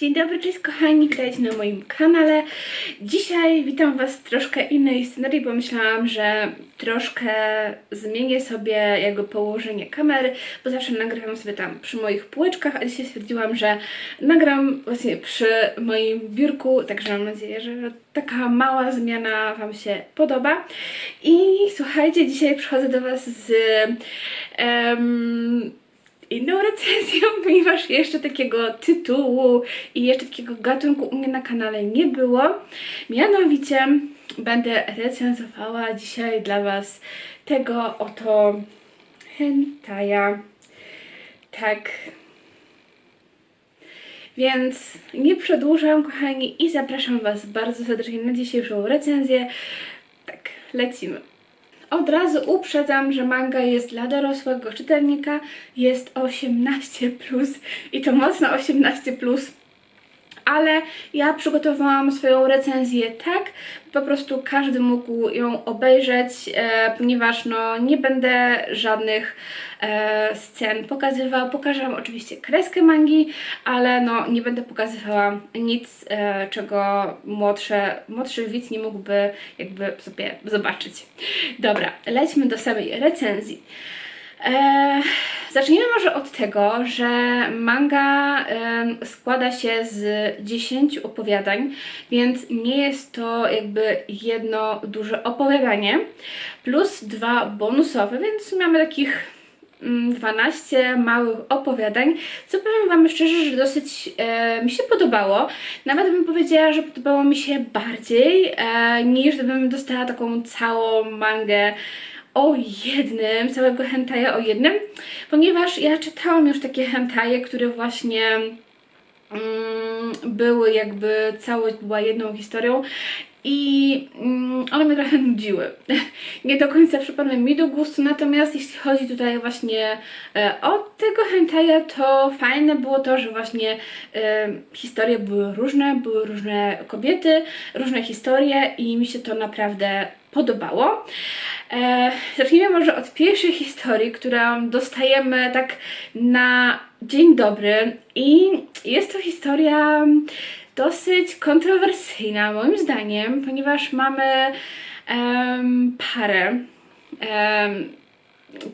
Dzień dobry, cześć kochani, witajcie na moim kanale. Dzisiaj witam Was w troszkę innej scenerii, bo myślałam, że troszkę zmienię sobie jakby położenie kamery, bo zawsze nagrywam sobie tam przy moich półeczkach, a dzisiaj stwierdziłam, że nagram właśnie przy moim biurku, także mam nadzieję, że taka mała zmiana Wam się podoba. I słuchajcie, dzisiaj przychodzę do Was z... em, inną recenzją, ponieważ jeszcze takiego tytułu i jeszcze takiego gatunku u mnie na kanale nie było. Mianowicie będę recenzowała dzisiaj dla Was tego oto hentaja. Tak. Więc nie przedłużam, kochani, i zapraszam Was bardzo serdecznie na dzisiejszą recenzję. Tak, lecimy. Od razu uprzedzam, że manga jest dla dorosłego czytelnika, jest 18 i to mocno 18 ale ja przygotowałam swoją recenzję tak, po prostu każdy mógł ją obejrzeć, e, ponieważ no nie będę żadnych e, scen pokazywała. Pokażę Wam oczywiście kreskę mangi, ale no nie będę pokazywała nic, e, czego młodsze, młodszy widz nie mógłby jakby sobie zobaczyć. Dobra, lećmy do samej recenzji. Eee, zacznijmy może od tego, że manga składa się z 10 opowiadań, więc nie jest to jakby jedno duże opowiadanie, plus dwa bonusowe, więc mamy takich mm, 12 małych opowiadań, co powiem Wam szczerze, że dosyć e, mi się podobało. Nawet bym powiedziała, że podobało mi się bardziej, e, niż gdybym dostała taką całą mangę o jednym, całego hentaja o jednym, ponieważ ja czytałam już takie hentaje, które właśnie mm, były jakby całość była jedną historią i mm, one mnie trochę nudziły. Nie do końca przypadły mi do gustu, natomiast jeśli chodzi tutaj właśnie e, o tego hentaja, to fajne było to, że właśnie e, historie były różne, były różne kobiety, różne historie i mi się to naprawdę podobało. E, zacznijmy może od pierwszej historii, którą dostajemy tak na dzień dobry i jest to historia dosyć kontrowersyjna moim zdaniem, ponieważ mamy parę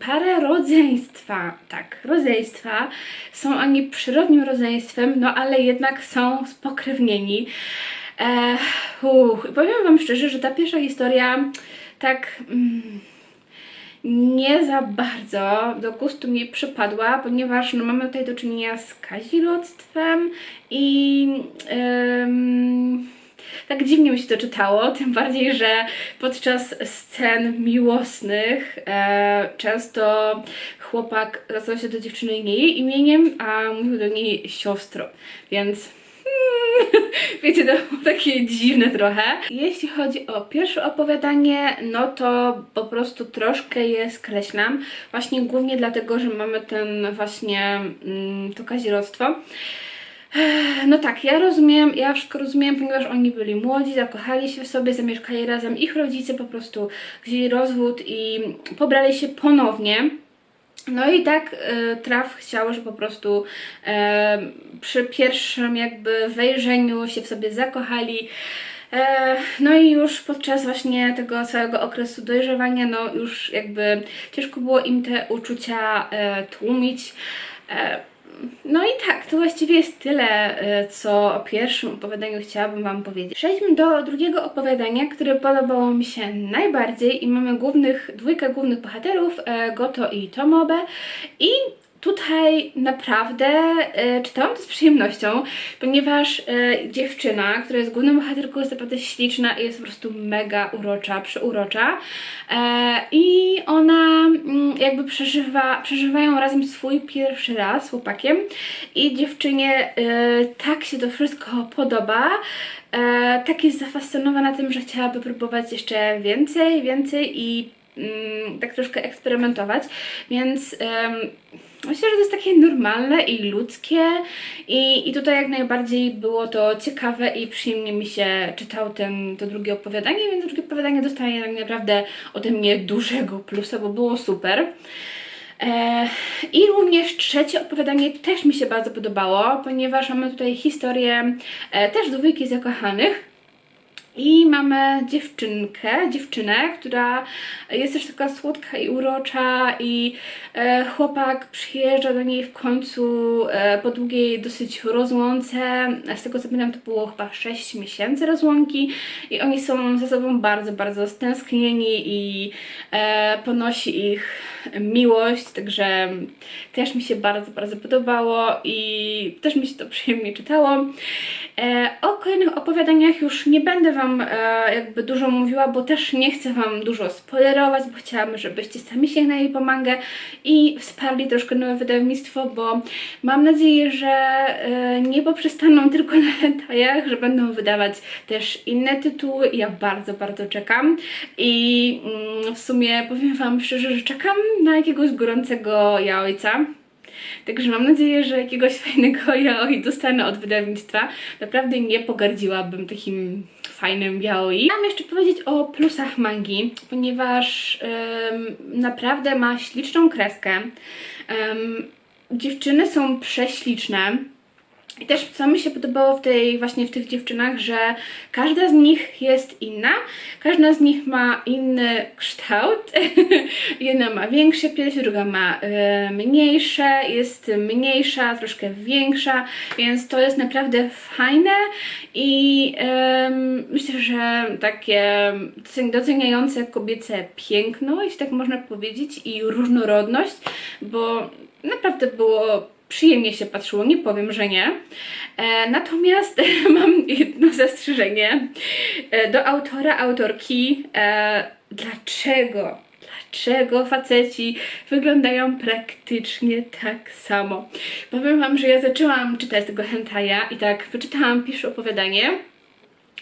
parę rodzeństwa, tak, rodzeństwa. Są oni przyrodnim rodzeństwem, no ale jednak są spokrewnieni. E, powiem Wam szczerze, że ta pierwsza historia tak mm, nie za bardzo do gustu mi przypadła, ponieważ no, mamy tutaj do czynienia z kazirodztwem i tak dziwnie mi się to czytało, tym bardziej, że podczas scen miłosnych e, często chłopak zwracał się do dziewczyny nie jej imieniem, a mówił do niej siostro, więc Wiecie, to było takie dziwne trochę. Jeśli chodzi o pierwsze opowiadanie, no to po prostu troszkę je skreślam. Właśnie głównie dlatego, że mamy ten właśnie mm, to kazirodztwo. No tak, ja rozumiem, ja wszystko rozumiem, ponieważ oni byli młodzi, zakochali się w sobie, zamieszkali razem, ich rodzice po prostu wzięli rozwód i pobrali się ponownie. No i tak y, traf chciał, że po prostu y, przy pierwszym jakby wejrzeniu się w sobie zakochali. E, No i już podczas właśnie tego całego okresu dojrzewania, no już jakby ciężko było im te uczucia e, tłumić. E, no i tak, to właściwie jest tyle, e, co o pierwszym opowiadaniu chciałabym Wam powiedzieć. Przejdźmy do drugiego opowiadania, które podobało mi się najbardziej i mamy głównych, dwójkę głównych bohaterów, e, Goto i Tomobe i Tutaj naprawdę e, czytałam to z przyjemnością, ponieważ e, dziewczyna, która jest główną bohaterką, jest naprawdę śliczna i jest po prostu mega urocza, przeurocza. E, I ona mm, jakby przeżywa, przeżywają razem swój pierwszy raz z chłopakiem i dziewczynie e, tak się to wszystko podoba, e, tak jest zafascynowana tym, że chciałaby próbować jeszcze więcej, więcej i mm, tak troszkę eksperymentować, więc em, myślę, że to jest takie normalne i ludzkie i, i tutaj jak najbardziej było to ciekawe i przyjemnie mi się czytał ten, to drugie opowiadanie, więc drugie opowiadanie dostaje tak naprawdę ode mnie dużego plusa, bo było super. E, I również trzecie opowiadanie też mi się bardzo podobało, ponieważ mamy tutaj historię e, też dwójki zakochanych. I mamy dziewczynkę, dziewczynę, która jest też taka słodka i urocza i e, chłopak przyjeżdża do niej w końcu e, po długiej dosyć rozłące. Z tego co pamiętam to było chyba 6 miesięcy rozłąki i oni są ze sobą bardzo, bardzo stęsknieni i e, ponosi ich miłość, także też mi się bardzo, bardzo podobało i też mi się to przyjemnie czytało. E, o kolejnych opowiadaniach już nie będę Wam e, jakby dużo mówiła, bo też nie chcę Wam dużo spoilerować, bo chciałabym, żebyście sami sięgnęli po mangę i wsparli troszkę nowe wydawnictwo, bo mam nadzieję, że e, nie poprzestaną tylko na hentajach, że będą wydawać też inne tytuły ja bardzo, bardzo czekam i mm, w sumie powiem Wam szczerze, że czekam na jakiegoś gorącego jaojca. Także mam nadzieję, że jakiegoś fajnego yaoi dostanę od wydawnictwa. Naprawdę nie pogardziłabym takim fajnym yaoi. Mam jeszcze powiedzieć o plusach mangi, ponieważ naprawdę ma śliczną kreskę. Dziewczyny są prześliczne. I też co mi się podobało w tej właśnie w tych dziewczynach, że każda z nich jest inna, każda z nich ma inny kształt. Jedna ma większe piersi, druga ma e, mniejsze, jest mniejsza, troszkę większa, więc to jest naprawdę fajne i em, myślę, że takie docen- doceniające kobiece piękno, jeśli tak można powiedzieć, i różnorodność, bo naprawdę było przyjemnie się patrzyło, nie powiem, że nie. E, natomiast mam jedno zastrzeżenie e, do autora, autorki. E, dlaczego? Dlaczego faceci wyglądają praktycznie tak samo? Powiem Wam, że ja zaczęłam czytać tego hentaja i tak wyczytałam pierwsze opowiadanie,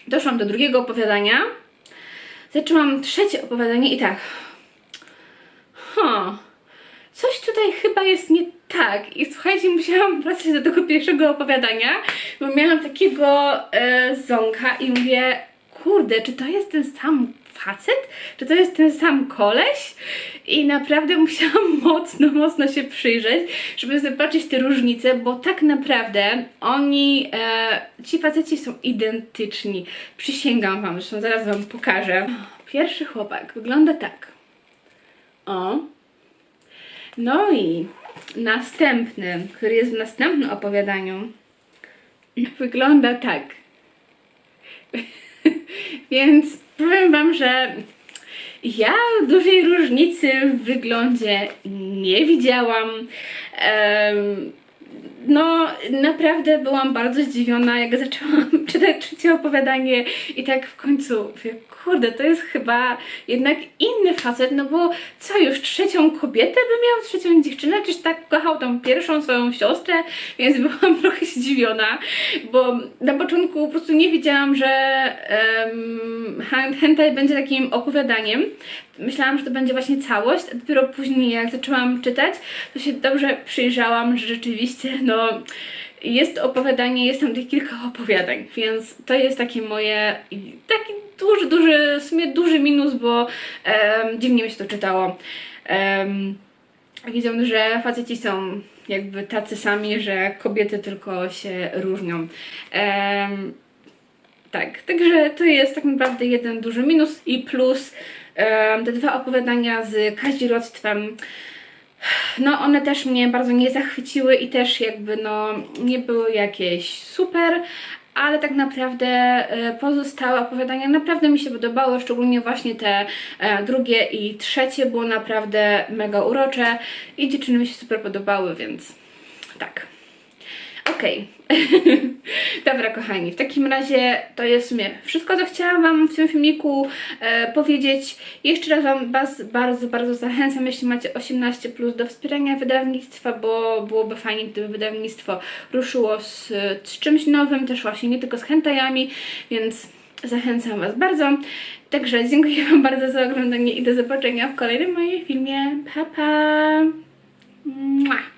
doszłam do drugiego opowiadania, zaczęłam trzecie opowiadanie i tak, huh, coś tutaj chyba jest nie tak. I słuchajcie, musiałam wracać do tego pierwszego opowiadania, bo miałam takiego e, ząka i mówię, kurde, czy to jest ten sam facet? Czy to jest ten sam koleś? I naprawdę musiałam mocno, mocno się przyjrzeć, żeby zobaczyć te różnice, bo tak naprawdę oni, e, ci faceci są identyczni. Przysięgam wam, zresztą zaraz wam pokażę. Pierwszy chłopak wygląda tak. O, no i następny, który jest w następnym opowiadaniu, wygląda tak. Więc powiem Wam, że ja dużej różnicy w wyglądzie nie widziałam. Em, no, naprawdę byłam bardzo zdziwiona, jak zaczęłam czytać trzecie opowiadanie i tak w końcu mówię, kurde, to jest chyba jednak inny facet, no bo co już, trzecią kobietę by miał, trzecią dziewczynę, czyż tak kochał tą pierwszą swoją siostrę, więc byłam trochę zdziwiona, bo na początku po prostu nie wiedziałam, że um, hentai będzie takim opowiadaniem, myślałam, że to będzie właśnie całość, a dopiero później jak zaczęłam czytać, to się dobrze przyjrzałam, że rzeczywiście, no, jest opowiadanie, jest tam tych kilka opowiadań, więc to jest takie moje, taki duży, duży, w sumie duży minus, bo em, dziwnie mi się to czytało. Em, widzę, że faceci są jakby tacy sami, że kobiety tylko się różnią. Em, tak, także to jest tak naprawdę jeden duży minus i plus te dwa opowiadania z kazirodztwem. No, one też mnie bardzo nie zachwyciły i też jakby no nie były jakieś super, ale tak naprawdę e, pozostałe opowiadania naprawdę mi się podobały, szczególnie właśnie te e, drugie i trzecie było naprawdę mega urocze i dziewczyny mi się super podobały, więc tak. Okej. Dobra, kochani, w takim razie to jest sumie wszystko, co chciałam Wam w tym filmiku e, powiedzieć. Jeszcze raz Wam bardzo, bardzo zachęcam, jeśli macie 18 plus do wspierania wydawnictwa, bo byłoby fajnie, gdyby wydawnictwo ruszyło z, z czymś nowym, też właśnie nie tylko z hentajami, więc zachęcam Was bardzo. Także dziękuję Wam bardzo za oglądanie i do zobaczenia w kolejnym moim filmie. Pa, pa! Mua.